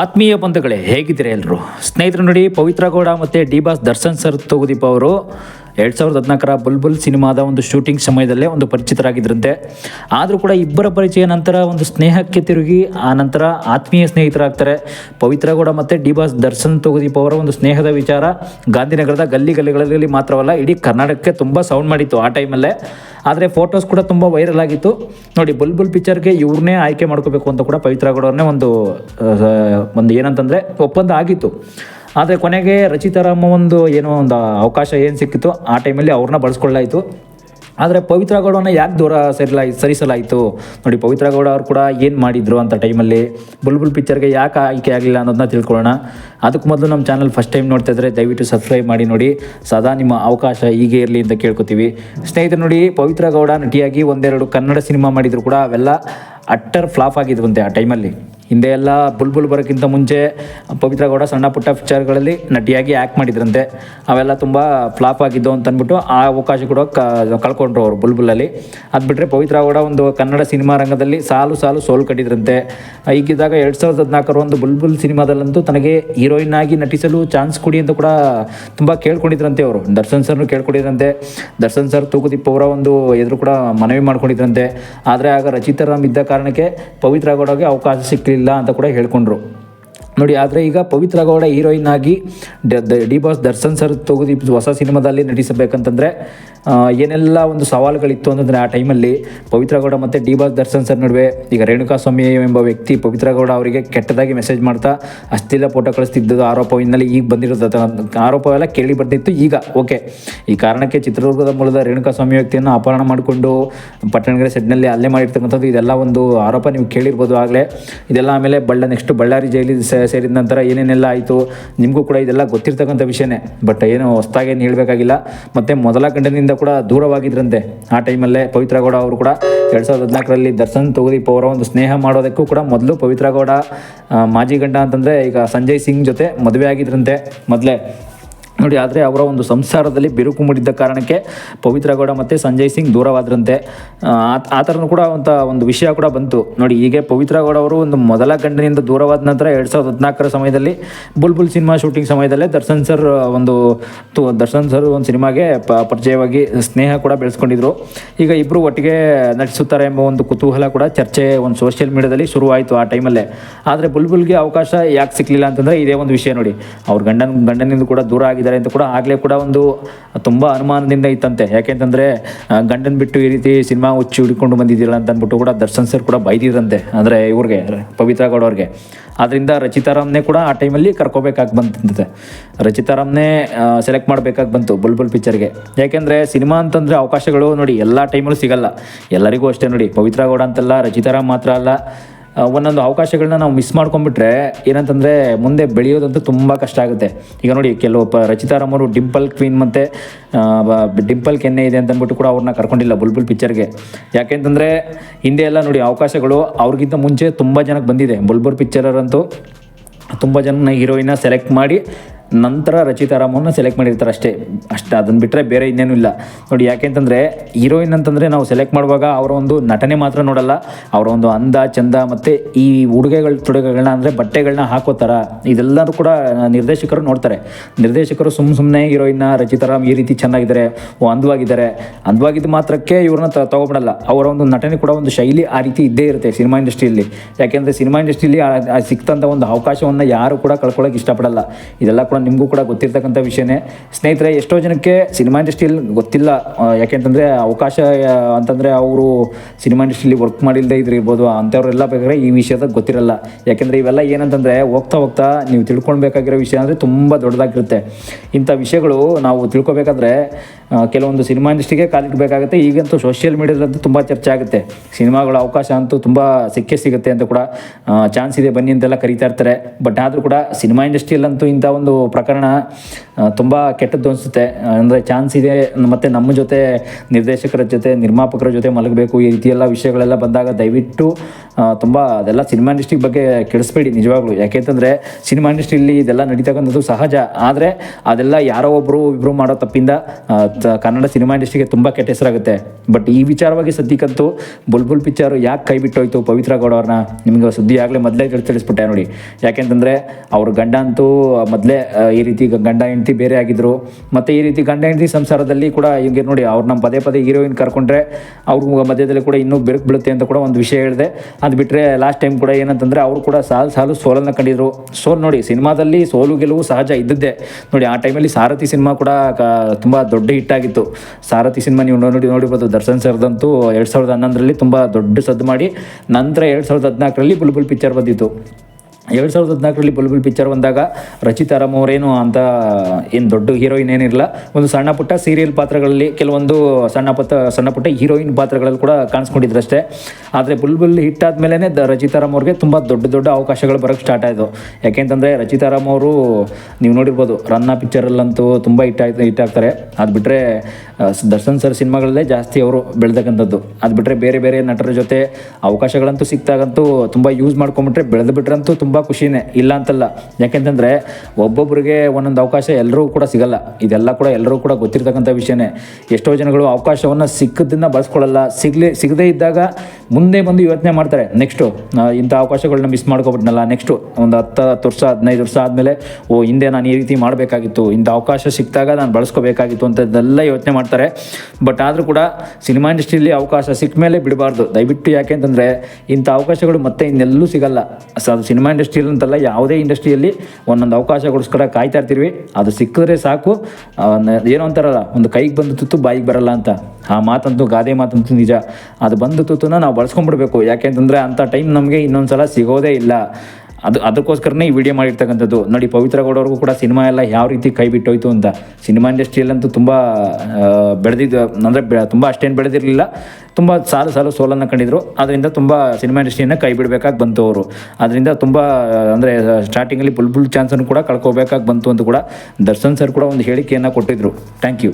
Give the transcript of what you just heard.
ಆತ್ಮೀಯ ಬಂಧುಗಳೇ, ಹೇಗಿದ್ದೀರಾ ಎಲ್ಲರೂ ಸ್ನೇಹಿತರು ನೋಡಿ ಪವಿತ್ರ ಗೌಡ ಮತ್ತು D boss Darshan sir Thoogudeepa ಅವರು. ಎರಡು ಸಾವಿರದ ಹದಿನಾಲ್ಕರ ಬುಲ್ಬುಲ್ ಸಿನಿಮಾದ ಒಂದು ಶೂಟಿಂಗ್ ಸಮಯದಲ್ಲೇ ಒಂದು ಪರಿಚಿತರಾಗಿದ್ದರಂತೆ ಆದರೂ ಕೂಡ ಇಬ್ಬರ ಪರಿಚಯ ನಂತರ ಒಂದು ಸ್ನೇಹಕ್ಕೆ ತಿರುಗಿ, ಆ ನಂತರ ಆತ್ಮೀಯ ಸ್ನೇಹಿತರಾಗ್ತಾರೆ. ಪವಿತ್ರ ಗೌಡ ಮತ್ತು ಡಿ ಬಾಸ್ ದರ್ಶನ್ ತೊಗದೀಪ್ ಅವರ ಒಂದು ಸ್ನೇಹದ ವಿಚಾರ ಗಾಂಧಿನಗರದ ಗಲ್ಲಿ ಗಲ್ಲಿಗಳಲ್ಲಿ ಮಾತ್ರವಲ್ಲ, ಇಡೀ ಕರ್ನಾಟಕಕ್ಕೆ ತುಂಬ ಸೌಂಡ್ ಮಾಡಿತ್ತು ಆ ಟೈಮಲ್ಲೇ ಆದರೆ ಫೋಟೋಸ್ ಕೂಡ ತುಂಬ ವೈರಲ್ ಆಗಿತ್ತು. ನೋಡಿ, ಬುಲ್ಬುಲ್ ಪಿಕ್ಚರ್ಗೆ ಇವ್ರನ್ನೇ ಆಯ್ಕೆ ಮಾಡ್ಕೋಬೇಕು ಅಂತ ಕೂಡ ಪವಿತ್ರ ಗೌಡವ್ರನ್ನೇ ಒಂದು ಒಂದು ಏನಂತಂದರೆ ಒಪ್ಪಂದ ಆಗಿತ್ತು. ಆದರೆ ಕೊನೆಗೆ ರಚಿತಾರಾಮ ಒಂದು ಏನೋ ಒಂದು ಅವಕಾಶ ಏನು ಸಿಕ್ಕಿತ್ತು, ಆ ಟೈಮಲ್ಲಿ ಅವ್ರನ್ನ ಬಳಸ್ಕೊಳ್ಳಾಯಿತು ಆದರೆ ಪವಿತ್ರ ಗೌಡನ ಯಾಕೆ ದೂರ ಸರಿಲ ಸರಿಸಲಾಯಿತು? ನೋಡಿ, ಪವಿತ್ರ ಗೌಡ ಅವ್ರು ಕೂಡ ಏನು ಮಾಡಿದ್ರು ಅಂತ ಟೈಮಲ್ಲಿ, ಬುಲ್ಬುಲ್ ಪಿಕ್ಚರ್ಗೆ ಯಾಕೆ ಆಯ್ಕೆ ಆಗಲಿಲ್ಲ ಅನ್ನೋದನ್ನ ತಿಳ್ಕೊಳ್ಳೋಣ. ಅದಕ್ಕೆ ಮೊದಲು ನಮ್ಮ ಚಾನಲ್ ಫಸ್ಟ್ ಟೈಮ್ ನೋಡ್ತಾ ಇದ್ರೆ ದಯವಿಟ್ಟು ಸಬ್ಸ್ಕ್ರೈಬ್ ಮಾಡಿ ನೋಡಿ. ಸದಾ ನಿಮ್ಮ ಅವಕಾಶ ಹೀಗೆ ಇರಲಿ ಅಂತ ಕೇಳ್ಕೊತೀವಿ. ಸ್ನೇಹಿತರು ನೋಡಿ, ಪವಿತ್ರ ಗೌಡ ನಟಿಯಾಗಿ ಒಂದೆರಡು ಕನ್ನಡ ಸಿನಿಮಾ ಮಾಡಿದ್ರು ಕೂಡ ಅವೆಲ್ಲ ಅಟ್ಟರ್ ಫ್ಲಾಪ್ ಆಗಿದ್ವಂತೆ ಆ ಟೈಮಲ್ಲಿ. ಹಿಂದೆ ಎಲ್ಲ ಬುಲ್ಬುಲ್ ಬರೋಕ್ಕಿಂತ ಮುಂಚೆ ಪವಿತ್ರ ಗೌಡ ಸಣ್ಣ ಪುಟ್ಟ ಪಿಕ್ಚರ್ಗಳಲ್ಲಿ ನಟಿಯಾಗಿ ಆ್ಯಕ್ಟ್ ಮಾಡಿದ್ರಂತೆ. ಅವೆಲ್ಲ ತುಂಬ ಫ್ಲಾಪ್ ಆಗಿದ್ದು ಅಂತ ಅಂದ್ಬಿಟ್ಟು ಆ ಅವಕಾಶ ಕೂಡ ಕಳ್ಕೊಂಡ್ರು ಅವರು ಬುಲ್ಬುಲಲ್ಲಿ. ಅದು ಬಿಟ್ಟರೆ ಪವಿತ್ರ ಗೌಡ ಒಂದು ಕನ್ನಡ ಸಿನಿಮಾ ರಂಗದಲ್ಲಿ ಸಾಲು ಸಾಲು ಸೋಲು ಕಟ್ಟಿದ್ರಂತೆ. ಈಗಿದ್ದಾಗ ಎರಡು ಸಾವಿರದ ಹದಿನಾಲ್ಕರ ಒಂದು ಬುಲ್ಬುಲ್ ಸಿನಿಮಾದಲ್ಲಂತೂ ತನಗೆ ಹೀರೋಯಿನ್ ಆಗಿ ನಟಿಸಲು ಚಾನ್ಸ್ ಕೊಡಿ ಅಂತ ಕೂಡ ತುಂಬ ಕೇಳ್ಕೊಂಡಿದ್ರಂತೆ ಅವರು. ದರ್ಶನ್ ಸರ್ನು ಕೇಳ್ಕೊಂಡಿದ್ರಂತೆ. ದರ್ಶನ್ ಸರ್ ತೂಗುದೀಪ್ ಅವರ ಒಂದು ಎದುರು ಕೂಡ ಮನವಿ ಮಾಡ್ಕೊಂಡಿದ್ರಂತೆ. ಆದರೆ ಆಗ ರಚಿತಾರಾಮ್ ಇದ್ದ ಕಾರಣಕ್ಕೆ ಪವಿತ್ರ ಗೌಡಗೆ ಅವಕಾಶ ಸಿಕ್ಕಲಿಲ್ಲ ಅಂತ ಕೂಡ ಹೇಳ್ಕೊಂಡ್ರು. ನೋಡಿ, ಆದರೆ ಈಗ ಪವಿತ್ರ ಗೌಡ ಹೀರೋಯಿನ್ ಆಗಿ ಡ- ಬಾಸ್ ದರ್ಶನ್ ಸರ್ ತೆಗೆದು ಹೊಸ ಸಿನಿಮಾದಲ್ಲಿ ನಟಿಸಬೇಕಂತಂದರೆ ಏನೆಲ್ಲ ಒಂದು ಸವಾಲುಗಳಿತ್ತು ಅಂತಂದರೆ ಆ ಟೈಮಲ್ಲಿ ಪವಿತ್ರ ಗೌಡ ಮತ್ತು ಡಿ ಬಾಸ್ ದರ್ಶನ್ ಸರ್ ನಡುವೆ ಈಗ ರೇಣುಕಾ ಸ್ವಾಮಿ ಎಂಬ ವ್ಯಕ್ತಿ ಪವಿತ್ರ ಗೌಡ ಅವರಿಗೆ ಕೆಟ್ಟದಾಗಿ ಮೆಸೇಜ್ ಮಾಡ್ತಾ ಅಶ್ಲೀಲ ಫೋಟೋ ಕಳಿಸ್ತಿದ್ದದ್ದು ಆರೋಪ ಹಿನ್ನೆಲೆ ಈಗ ಬಂದಿರೋದು ಆರೋಪ ಆರೋಪವೆಲ್ಲ ಕೇಳಿ ಬರ್ತಿತ್ತು ಈಗ ಓಕೆ ಈ ಕಾರಣಕ್ಕೆ ಚಿತ್ರದುರ್ಗದ ಮೂಲದ ರೇಣುಕಾ ಸ್ವಾಮಿ ವ್ಯಕ್ತಿಯನ್ನು ಅಪಹರಣ ಮಾಡಿಕೊಂಡು ಪಟ್ಟಣಗೆರೆ ಸೆಡ್ನಲ್ಲಿ ಅಲ್ಲೇ ಮಾಡಿರ್ತಕ್ಕಂಥದ್ದು ಇದೆಲ್ಲ ಒಂದು ಆರೋಪ ನೀವು ಕೇಳಿರ್ಬೋದು ಆಗಲೇ. ಇದೆಲ್ಲ ಆಮೇಲೆ ಬಳ್ಳ ನೆಕ್ಸ್ಟ್ ಬಳ್ಳಾರಿ ಜೈಲಿಗೆ ಸೇರಿದ ನಂತರ ಏನೇನೆಲ್ಲ ಆಯಿತು ನಿಮಗೂ ಕೂಡ ಇದೆಲ್ಲ ಗೊತ್ತಿರ್ತಕ್ಕಂಥ ವಿಷಯನೇ. ಬಟ್ ಏನು ಹೊಸ್ತಾಗೇನು ಹೇಳಬೇಕಾಗಿಲ್ಲ. ಮತ್ತು ಮೊದಲ ಗಂಡನಿಂದ ಕೂಡ ದೂರವಾಗಿದ್ರಂತೆ. ಆ ಟೈಮಲ್ಲೇ ಪವಿತ್ರ ಗೌಡ ಅವರು ಕೂಡ ಎರಡು ಸಾವಿರದ ಹದಿನಾಲ್ಕರಲ್ಲಿ ದರ್ಶನ್ ತಗುದೀಪ್ ಅವರ ಒಂದು ಸ್ನೇಹ ಮಾಡೋದಕ್ಕೂ ಕೂಡ ಮೊದಲು ಪವಿತ್ರ ಗೌಡ ಮಾಜಿ ಗಂಡ ಅಂತಂದರೆ ಈಗ ಸಂಜಯ್ ಸಿಂಗ್ ಜೊತೆ ಮದುವೆ ಆಗಿದ್ರಂತೆ ಮೊದಲೇ. ನೋಡಿ, ಆದರೆ ಅವರ ಒಂದು ಸಂಸಾರದಲ್ಲಿ ಬಿರುಕು ಮೂಡಿದ್ದ ಕಾರಣಕ್ಕೆ ಪವಿತ್ರ ಗೌಡ ಮತ್ತು ಸಂಜಯ್ ಸಿಂಗ್ ದೂರವಾದ್ರಂತೆ. ಆ ಥರನೂ ಕೂಡ ಅಂತ ಒಂದು ವಿಷಯ ಕೂಡ ಬಂತು. ನೋಡಿ, ಹೀಗೆ ಪವಿತ್ರ ಗೌಡ ಅವರು ಒಂದು ಮೊದಲ ಗಂಡನಿಂದ ದೂರವಾದ ನಂತರ ಎರಡು ಸಾವಿರದ ಹದಿನಾಲ್ಕರ ಸಮಯದಲ್ಲಿ ಬುಲ್ಬುಲ್ ಸಿನಿಮಾ ಶೂಟಿಂಗ್ ಸಮಯದಲ್ಲೇ ದರ್ಶನ್ ಸರ್ ಒಂದು ದರ್ಶನ್ ಸರ್ ಒಂದು ಸಿನಿಮಾಗೆ ಪರಿಚಯವಾಗಿ ಸ್ನೇಹ ಕೂಡ ಬೆಳೆಸ್ಕೊಂಡಿದ್ರು. ಈಗ ಇಬ್ಬರು ಒಟ್ಟಿಗೆ ನಟಿಸುತ್ತಾರೆ ಎಂಬ ಒಂದು ಕುತೂಹಲ ಕೂಡ ಚರ್ಚೆ ಒಂದು ಸೋಷಿಯಲ್ ಮೀಡಿಯಾದಲ್ಲಿ ಶುರುವಾಯಿತು ಆ ಟೈಮಲ್ಲೇ ಆದರೆ ಬುಲ್ಬುಲ್ಗೆ ಅವಕಾಶ ಯಾಕೆ ಸಿಕ್ಕಲಿಲ್ಲ ಅಂತಂದರೆ ಇದೇ ಒಂದು ವಿಷಯ ನೋಡಿ. ಅವ್ರ ಗಂಡನ, ಗಂಡನಿಂದ ಕೂಡ ದೂರ ಆಗಿದ್ದಾರೆ ಅಂತ ಕೂಡ ಆಗಲೇ ಕೂಡ ಒಂದು ತುಂಬ ಅನುಮಾನದಿಂದ ಇತ್ತಂತೆ. ಯಾಕೆಂತಂದರೆ ಗಂಡನ ಬಿಟ್ಟು ಈ ರೀತಿ ಸಿನಿಮಾ ಹುಚ್ಚಿ ಹಿಡ್ಕೊಂಡು ಬಂದಿದ್ದಿಲ್ಲ ಅಂತ ಅಂದ್ಬಿಟ್ಟು ಕೂಡ ದರ್ಶನ್ ಸರ್ ಕೂಡ ಬೈದಿದ್ರಂತೆ, ಅಂದರೆ ಇವ್ರಿಗೆ ಪವಿತ್ರ ಗೌಡ ಅವ್ರಿಗೆ. ಆದ್ದರಿಂದ ರಚಿತಾರಾಮ್ನೇ ಕೂಡ ಆ ಟೈಮಲ್ಲಿ ಕರ್ಕೋಬೇಕಾಗಿ ಬಂತಂತೆ. ರಚಿತಾರಾಮ್ನೇ ಸೆಲೆಕ್ಟ್ ಮಾಡಬೇಕಾಗಿ ಬಂತು ಬುಲ್ಬುಲ್ ಪಿಕ್ಚರ್ಗೆ ಯಾಕೆಂದರೆ ಸಿನಿಮಾ ಅಂತಂದರೆ ಅವಕಾಶಗಳು ನೋಡಿ, ಎಲ್ಲ ಟೈಮಲ್ಲೂ ಸಿಗಲ್ಲ. ಎಲ್ಲರಿಗೂ ಅಷ್ಟೇ ನೋಡಿ, ಪವಿತ್ರ ಗೌಡ ಅಂತಲ್ಲ ರಚಿತಾರಾಮ್ ಮಾತ್ರ ಅಲ್ಲ ಒಂದೊಂದು ಅವಕಾಶಗಳನ್ನ ನಾವು ಮಿಸ್ ಮಾಡ್ಕೊಂಡ್ಬಿಟ್ರೆ ಏನಂತಂದರೆ ಮುಂದೆ ಬೆಳೆಯೋದಂತೂ ತುಂಬ ಕಷ್ಟ ಆಗುತ್ತೆ. ಈಗ ನೋಡಿ, ಕೆಲವು ಪ ರಚಿತಾರಾಮ್ ಅವರು ಡಿಂಪಲ್ ಕ್ವೀನ್ ಮತ್ತು ಡಿಂಪಲ್ ಕೆನ್ನೆ ಇದೆ ಅಂತ ಅಂದ್ಬಿಟ್ಟು ಕೂಡ ಅವ್ರನ್ನ ಕರ್ಕೊಂಡಿಲ್ಲ ಬುಲ್ಬುಲ್ ಪಿಕ್ಚರ್ಗೆ ಯಾಕೆಂತಂದರೆ ಹಿಂದೆ ಎಲ್ಲ ನೋಡಿ ಅವಕಾಶಗಳು ಅವ್ರಿಗಿಂತ ಮುಂಚೆ ತುಂಬ ಜನಕ್ಕೆ ಬಂದಿದೆ. ಬುಲ್ಬುಲ್ ಪಿಕ್ಚರರಂತೂ ತುಂಬ ಜನ ಹೀರೋಯಿನ ಸೆಲೆಕ್ಟ್ ಮಾಡಿ ನಂತರ ರಚಿತಾ ರಾಮನ್ನ ಸೆಲೆಕ್ಟ್ ಮಾಡಿರ್ತಾರೆ ಅಷ್ಟೇ. ಅಷ್ಟೇ, ಅದನ್ನು ಬಿಟ್ಟರೆ ಬೇರೆ ಇನ್ನೇನು ಇಲ್ಲ. ನೋಡಿ, ಯಾಕೆಂತಂದರೆ ಹೀರೋಯಿನ್ ಅಂತಂದರೆ ನಾವು ಸೆಲೆಕ್ಟ್ ಮಾಡುವಾಗ ಅವರ ಒಂದು ನಟನೆ ಮಾತ್ರ ನೋಡಲ್ಲ. ಅವರ ಒಂದು ಅಂದ, ಚಂದ ಮತ್ತು ಈ ಉಡುಗೆಗಳ ತೊಡುಗೆಗಳನ್ನ ಅಂದರೆ ಬಟ್ಟೆಗಳನ್ನ ಹಾಕೋತಾರ ಇದೆಲ್ಲರೂ ಕೂಡ ನಿರ್ದೇಶಕರು ನೋಡ್ತಾರೆ. ನಿರ್ದೇಶಕರು ಸುಮ್ಮ ಸುಮ್ಮನೆ ಹೀರೋಯಿನ್ನ ರಚಿತಾರಾಮ್ ಈ ರೀತಿ ಚೆನ್ನಾಗಿದ್ದಾರೆ, ಓ ಅಂದವಾಗಿದ್ದಾರೆ. ಅಂದವಾಗಿದ್ದು ಮಾತ್ರಕ್ಕೆ ಇವ್ರನ್ನ ತಗೊಬಿಡಲ್ಲ. ಅವರ ಒಂದು ನಟನೆ ಕೂಡ ಒಂದು ಶೈಲಿ ಆ ರೀತಿ ಇದ್ದೇ ಇರುತ್ತೆ ಸಿನಿಮಾ ಇಂಡಸ್ಟ್ರಿಯಲ್ಲಿ. ಯಾಕೆಂದರೆ ಸಿನಿಮಾ ಇಂಡಸ್ಟ್ರಿಯಲ್ಲಿ ಸಿಕ್ತಂಥ ಒಂದು ಅವಕಾಶವನ್ನು ಯಾರು ಕೂಡ ಕಳ್ಕೊಳ್ಳೋಕೆ ಇಷ್ಟಪಡಲ್ಲ. ಇದೆಲ್ಲ ಕೂಡ ನಿಮಗೂ ಕೂಡ ಗೊತ್ತಿರ್ತಕ್ಕಂಥ ವಿಷಯನೇ. ಸ್ನೇಹಿತರೆ, ಎಷ್ಟೋ ಜನಕ್ಕೆ ಸಿನಿಮಾ ಇಂಡಸ್ಟ್ರಿಯಲ್ಲಿ ಗೊತ್ತಿಲ್ಲ. ಯಾಕೆಂತಂದರೆ ಅವಕಾಶ ಅಂತಂದರೆ ಅವರು ಸಿನಿಮಾ ಇಂಡಸ್ಟ್ರಿಯಲ್ಲಿ ವರ್ಕ್ ಮಾಡಿಲ್ಲದೆ ಇದ್ರೆ ಇರ್ಬೋದು ಅಂಥವ್ರೆಲ್ಲ ಬೇಕಾದ್ರೆ ಈ ವಿಷಯದ ಗೊತ್ತಿರಲ್ಲ. ಯಾಕೆಂದರೆ ಇವೆಲ್ಲ ಏನಂತಂದರೆ ಹೋಗ್ತಾ ಹೋಗ್ತಾ ನೀವು ತಿಳ್ಕೊಳ್ಬೇಕಾಗಿರೋ ವಿಷಯ ಅಂದರೆ ತುಂಬ ದೊಡ್ಡದಾಗಿರುತ್ತೆ. ಇಂಥ ವಿಷಯಗಳು ನಾವು ತಿಳ್ಕೊಬೇಕಾದ್ರೆ ಕೆಲವೊಂದು ಸಿನಿಮಾ ಇಂಡಸ್ಟ್ರಿಗೆ ಕಾಲಿಡಬೇಕಾಗುತ್ತೆ. ಈಗಂತೂ ಸೋಷಿಯಲ್ ಮೀಡಿಯಾದಂತೂ ತುಂಬ ಚರ್ಚೆ ಆಗುತ್ತೆ. ಸಿನಿಮಾಗಳ ಅವಕಾಶ ಅಂತೂ ತುಂಬ ಸಿಕ್ಕೇ ಸಿಗುತ್ತೆ ಅಂತ ಕೂಡ ಚಾನ್ಸ್ ಇದೆ ಬನ್ನಿ ಅಂತೆಲ್ಲ ಕರೀತಾ ಇರ್ತಾರೆ. ಬಟ್ ಆದರೂ ಕೂಡ ಸಿನಿಮಾ ಇಂಡಸ್ಟ್ರಿಯಲ್ಲಂತೂ ಇಂಥ ಒಂದು ಪ್ರಕರಣ ತುಂಬ ಕೆಟ್ಟದ್ದು ಅನಿಸುತ್ತೆ. ಅಂದರೆ ಚಾನ್ಸ್ ಇದೆ, ಮತ್ತು ನಮ್ಮ ಜೊತೆ ನಿರ್ದೇಶಕರ ಜೊತೆ, ನಿರ್ಮಾಪಕರ ಜೊತೆ ಮಲಗಬೇಕು, ಈ ರೀತಿಯೆಲ್ಲ ವಿಷಯಗಳೆಲ್ಲ ಬಂದಾಗ ದಯವಿಟ್ಟು ತುಂಬ ಅದೆಲ್ಲ ಸಿನಿಮಾ ಇಂಡಸ್ಟ್ರಿ ಬಗ್ಗೆ ಕೆಡಿಸ್ಬೇಡಿ ನಿಜವಾಗ್ಲೂ. ಯಾಕೆಂತಂದ್ರೆ ಸಿನಿಮಾ ಇಂಡಸ್ಟ್ರಿಯಲ್ಲಿ ಇದೆಲ್ಲ ನಡೀತಕ್ಕಂಥದ್ದು ಸಹಜ. ಆದರೆ ಅದೆಲ್ಲ ಯಾರೋ ಒಬ್ಬರು ಇಬ್ಬರು ಮಾಡೋ ತಪ್ಪಿಂದ ಕನ್ನಡ ಸಿನಿಮಾ ಇಂಡಸ್ಟ್ರಿಗೆ ತುಂಬ ಕೆಟ್ಟ ಹೆಸರಾಗುತ್ತೆ. ಬಟ್ ಈ ವಿಚಾರವಾಗಿ ಸದ್ಯಕ್ಕಂತೂ ಬುಲ್ಬುಲ್ ಪಿಕ್ಚರ್ ಯಾಕೆ ಕೈ ಬಿಟ್ಟೋಯ್ತು ಪವಿತ್ರ ಗೌಡ ಅವ್ರನ್ನ? ನಿಮ್ಗೆ ಸುದ್ದಿ ಆಗಲೇ ಮೊದಲೇ ತಿಳಿಸ್ಬಿಟ್ಟೆ ನೋಡಿ. ಯಾಕೆಂತಂದ್ರೆ ಅವ್ರ ಗಂಡ ಅಂತೂ ಮೊದಲೇ ಈ ರೀತಿ ಗಂಡ ಹೆಂಡತಿ ಬೇರೆ ಆಗಿದ್ರು. ಮತ್ತು ಈ ರೀತಿ ಗಂಡ ಹೆಂಡತಿ ಸಂಸಾರದಲ್ಲಿ ಕೂಡ ಹಿಂಗೆ ನೋಡಿ ಅವ್ರು ನಮ್ಮ ಪದೇ ಪದೇ ಹೀರೋಯಿನ್ ಕರ್ಕೊಂಡ್ರೆ ಅವ್ರ ಮಧ್ಯದಲ್ಲಿ ಕೂಡ ಇನ್ನೂ ಬಿರುಕು ಬೀಳುತ್ತೆ ಅಂತ ಕೂಡ ಒಂದು ವಿಷಯ ಹೇಳಿದೆ. ಅದು ಬಿಟ್ಟರೆ ಲಾಸ್ಟ್ ಟೈಮ್ ಕೂಡ ಏನಂತಂದರೆ ಅವರು ಕೂಡ ಸಾಲು ಸಾಲು ಸೋಲನ್ನು ಕಂಡಿದ್ರು. ಸೋಲ್ ನೋಡಿ, ಸಿನಿಮಾದಲ್ಲಿ ಸೋಲು ಗೆಲುವು ಸಹಜ ಇದ್ದದ್ದೇ. ನೋಡಿ, ಆ ಟೈಮಲ್ಲಿ ಸಾರಥಿ ಸಿನಿಮಾ ಕೂಡ ತುಂಬ ದೊಡ್ಡ ಹಿಟ್ಟಾಗಿತ್ತು ಸಾರಥಿ ಸಿನಿಮಾ ನೀವು ನೋಡಿ ನೋಡಿರ್ಬೋದು, ದರ್ಶನ್ ಸರ್ದಂತೂ ಎರಡು ಸಾವಿರದ ಹನ್ನೊಂದರಲ್ಲಿ ತುಂಬ ದೊಡ್ಡ ಸದ್ದು ಮಾಡಿ, ನಂತರ ಎರಡು ಸಾವಿರದ ಹದಿನಾಲ್ಕರಲ್ಲಿ ಬುಲ್ಬುಲ್ ಪಿಕ್ಚರ್ ಬಂದಿತ್ತು. ಎರಡು ಸಾವಿರದ ಹದಿನಾಲ್ಕರಲ್ಲಿ ಬುಲ್ಬುಲ್ ಪಿಕ್ಚರ್ ಬಂದಾಗ ರಚಿತಾ ರಾಮ್ ಅವರೇನು ಅಂತ ಏನು ದೊಡ್ಡ ಹೀರೋಯಿನ್ ಏನಿರಲ್ಲ ಒಂದು ಸಣ್ಣ ಪುಟ್ಟ ಸೀರಿಯಲ್ ಪಾತ್ರಗಳಲ್ಲಿ ಕೆಲವೊಂದು ಸಣ್ಣ ಪುಟ್ಟ ಸಣ್ಣ ಪುಟ್ಟ ಹೀರೋಯಿನ್ ಪಾತ್ರಗಳಲ್ಲಿ ಕೂಡ ಕಾಣಿಸ್ಕೊಂಡಿದ್ರು ಅಷ್ಟೇ ಆದರೆ ಬುಲ್ಬುಲ್ ಹಿಟ್ ಆದಮೇಲೆ ದ ರಚಿತಾ ರಾಮ್ ಅವ್ರಿಗೆ ತುಂಬ ದೊಡ್ಡ ದೊಡ್ಡ ಅವಕಾಶಗಳು ಬರೋಕ್ಕೆ ಸ್ಟಾರ್ಟ್ ಆಯಿತು. ಯಾಕೆಂತಂದರೆ ರಚಿತಾ ರಾಮ್ ಅವರು ನೀವು ನೋಡಿರ್ಬೋದು, ರನ್ನ ಪಿಕ್ಚರಲ್ಲಂತೂ ತುಂಬ ಹಿಟ್ ಆಯ್ತು, ಹಿಟ್ ಆಗ್ತಾರೆ. ಅದು ಬಿಟ್ಟರೆ ದರ್ಶನ್ ಸರ್ ಸಿನಿಮಾಗಳಲ್ಲೇ ಜಾಸ್ತಿ ಅವರು ಬೆಳೆದಕ್ಕಂಥದ್ದು. ಅದು ಬಿಟ್ಟರೆ ಬೇರೆ ಬೇರೆ ನಟರ ಜೊತೆ ಅವಕಾಶಗಳಂತೂ ಸಿಕ್ತಾಗಂತೂ ತುಂಬ ಯೂಸ್ ಮಾಡ್ಕೊಂಬಿಟ್ರೆ ಬೆಳೆದು ಬಿಟ್ರಂತೂ ತುಂಬ ಖುಷಿನೇ. ಇಲ್ಲ ಅಂತಲ್ಲ. ಯಾಕೆಂತಂದರೆ ಒಬ್ಬೊಬ್ಬರಿಗೆ ಒಂದೊಂದು ಅವಕಾಶ ಎಲ್ಲರೂ ಕೂಡ ಸಿಗಲ್ಲ. ಇದೆಲ್ಲ ಕೂಡ ಎಲ್ಲರೂ ಕೂಡ ಗೊತ್ತಿರ್ತಕ್ಕಂಥ ವಿಷಯನೇ. ಎಷ್ಟೋ ಜನಗಳು ಅವಕಾಶವನ್ನು ಸಿಕ್ಕದನ್ನ ಬಳಸ್ಕೊಳ್ಳಲ್ಲ. ಸಿಗಲಿ, ಸಿಗದೇ ಇದ್ದಾಗ ಮುಂದೆ ಬಂದು ಯೋಚನೆ ಮಾಡ್ತಾರೆ. ನೆಕ್ಸ್ಟು ಇಂಥ ಅವಕಾಶಗಳನ್ನ ಮಿಸ್ ಮಾಡ್ಕೊಬಿಟ್ನಲ್ಲ. ನೆಕ್ಸ್ಟು ಒಂದು ಹತ್ತು ಹತ್ತು ವರ್ಷ, ಹದಿನೈದು ವರ್ಷ ಆದಮೇಲೆ, ಓ, ಹಿಂದೆ ನಾನು ಈ ರೀತಿ ಮಾಡಬೇಕಾಗಿತ್ತು. ಇಂಥ ಅವಕಾಶ ಸಿಕ್ಕಿದಾಗ ನಾನು ಬಳಸ್ಕೋಬೇಕಾಗಿತ್ತು ಅಂತದೆಲ್ಲ ಯೋಚನೆ ಮಾಡ್ತಾರೆ. ಬಟ್ ಆದರೂ ಕೂಡ ಸಿನಿಮಾ ಇಂಡಸ್ಟ್ರಿಯಲ್ಲಿ ಅವಕಾಶ ಸಿಕ್ಕ ಮೇಲೆ ಬಿಡಬಾರ್ದು. ದಯವಿಟ್ಟು ಯಾಕೆ ಅಂತಂದರೆ ಇಂಥ ಅವಕಾಶಗಳು ಮತ್ತೆ ಇನ್ನೆಲ್ಲೂ ಸಿಗಲ್ಲ. ಸಿನಿಮಾ ಸಿನಿಮಾ ಇಂಡಸ್ಟ್ರಿಯಲ್ಲಿ ಅಂತಲ್ಲ, ಯಾವುದೇ ಇಂಡಸ್ಟ್ರಿಯಲ್ಲಿ ಒಂದೊಂದು ಅವಕಾಶಗೋಸ್ಕರ ಕಾಯ್ತಾ ಇರ್ತೀವಿ. ಅದು ಸಿಕ್ಕಿದ್ರೆ ಸಾಕು. ಏನೋ ಅಂತಾರಲ್ಲ ಒಂದು ಕೈಗೆ ಬಂದು ತುತ್ತು ಬಾಯಿಗೆ ಬರಲ್ಲ ಅಂತ. ಆ ಮಾತಂತೂ, ಗಾದೆ ಮಾತಂತೂ ನಿಜ. ಅದು ಬಂದು ತುತ್ತನ್ನ ನಾವು ಬಳಸ್ಕೊಂಡ್ಬಿಡ್ಬೇಕು ಯಾಕೆಂತಂದರೆ ಅಂಥ ಟೈಮ್ ನಮಗೆ ಇನ್ನೊಂದು ಸಲ ಸಿಗೋದೇ ಇಲ್ಲ. ಅದು ಅದಕ್ಕೋಸ್ಕರನೇ ಈ ವಿಡಿಯೋ ಮಾಡಿರ್ತಕ್ಕಂಥದ್ದು. ನೋಡಿ, ಪವಿತ್ರ ಗೌಡವ್ರಿಗೂ ಕೂಡ ಸಿನಿಮಾ ಎಲ್ಲ ಯಾವ ರೀತಿ ಕೈ ಬಿಟ್ಟೋಯ್ತು ಅಂತ. ಸಿನಿಮಾ ಇಂಡಸ್ಟ್ರಿಯಲ್ಲಂತೂ ತುಂಬ ಬೆಳೆದಿದ್ದು, ಅಂದರೆ ತುಂಬ ಅಷ್ಟೇನು ಬೆಳೆದಿರಲಿಲ್ಲ. ತುಂಬ ಸಾಲು ಸಾಲು ಸೋಲನ್ನು ಕಂಡಿದ್ರು. ಅದರಿಂದ ತುಂಬ ಸಿನಿಮಾ ಇಂಡಸ್ಟ್ರಿಯನ್ನು ಕೈ ಬಿಡಬೇಕಾಗಿ ಬಂತು ಅವರು. ಅದರಿಂದ ತುಂಬ, ಅಂದರೆ ಸ್ಟಾರ್ಟಿಂಗಲ್ಲಿ ಬುಲ್ ಬುಲ್ ಚಾನ್ಸನ್ನು ಕೂಡ ಕಳ್ಕೊಬೇಕಾಗಿ ಬಂತು ಅಂತ ಕೂಡ ದರ್ಶನ್ ಸರ್ ಕೂಡ ಒಂದು ಹೇಳಿಕೆಯನ್ನು ಕೊಟ್ಟಿದ್ರು. Thank you